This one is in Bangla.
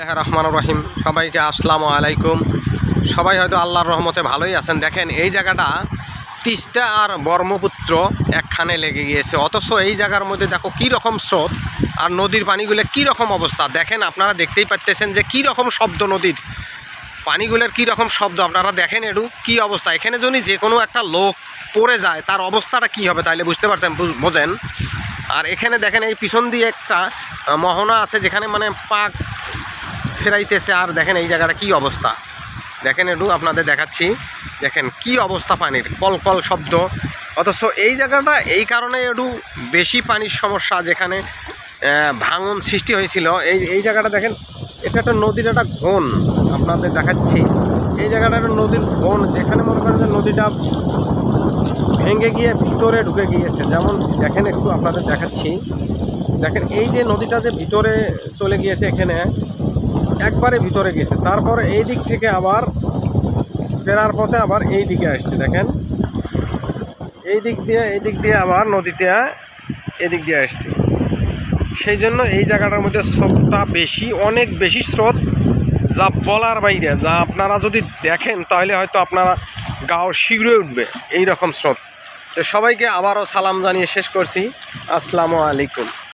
বিসমিল্লাহির রহমানুর রহিম। সবাইকে আসসালামু আলাইকুম। সবাই হয়তো আল্লাহর রহমতে ভালোই আছেন। দেখেন, এই জায়গাটা তিস্তা আর ব্রহ্মপুত্র একখানে লেগে গিয়েছে। অথচ এই জায়গার মধ্যে দেখো কী রকম স্রোত আর নদীর পানিগুলো কী রকম অবস্থা। দেখেন, আপনারা দেখতেই পাচ্তেছেন যে কী রকম শব্দ নদীর। পানিগুলোর কী রকম শব্দ, আপনারা দেখেন একটু কী অবস্থা। এখানে যদি যে কোনো একটা লোক পড়ে যায়, তার অবস্থাটা কী হবে তাইলে বুঝতে পারছেন বোঝেন। আর এখানে দেখেন, এই পিছন দিয়ে একটা মোহনা আছে, যেখানে মানে পাক ফেরাইতেছে আর দেখেন এই জায়গাটা কি অবস্থা। দেখেন একটু আপনাদের দেখাচ্ছি। দেখেন কি অবস্থা পানির, কল কল শব্দ। অথচ এই জায়গাটা এই কারণে একটু বেশি পানির সমস্যা যেখানে ভাঙন সৃষ্টি হয়েছিল। এই এই জায়গাটা দেখেন, এটা একটা নদীর একটা ঘন, আপনাদের দেখাচ্ছি। এই জায়গাটা একটা নদীর ঘন, যেখানে মনে করেন যে নদীটা ভেঙে গিয়ে ভিতরে ঢুকে গিয়েছে। যেমন দেখেন একটু আপনাদের দেখাচ্ছি। দেখেন এই যে নদীটা যে ভিতরে চলে গিয়েছে এখানে একবারে ভিতরে গেছে। তারপর এই দিক থেকে আবার ফেরার পথে আবার এই দিকে আসছে, দেখেন। এই দিক দিয়ে, এই দিক দিয়ে আবার নদীতে এদিক দিয়ে আসছে। সেই জন্য এই জায়গাটার মধ্যে স্রোতটা বেশি, অনেক বেশি স্রোত, যা বলার বাইরে। যা আপনারা যদি দেখেন, তাহলে হয়তো আপনারা গাও শীঘ্রই উঠবে এই রকম স্রোত। তো সবাইকে আবারও সালাম জানিয়ে শেষ করছি। আসসালামু আলাইকুম।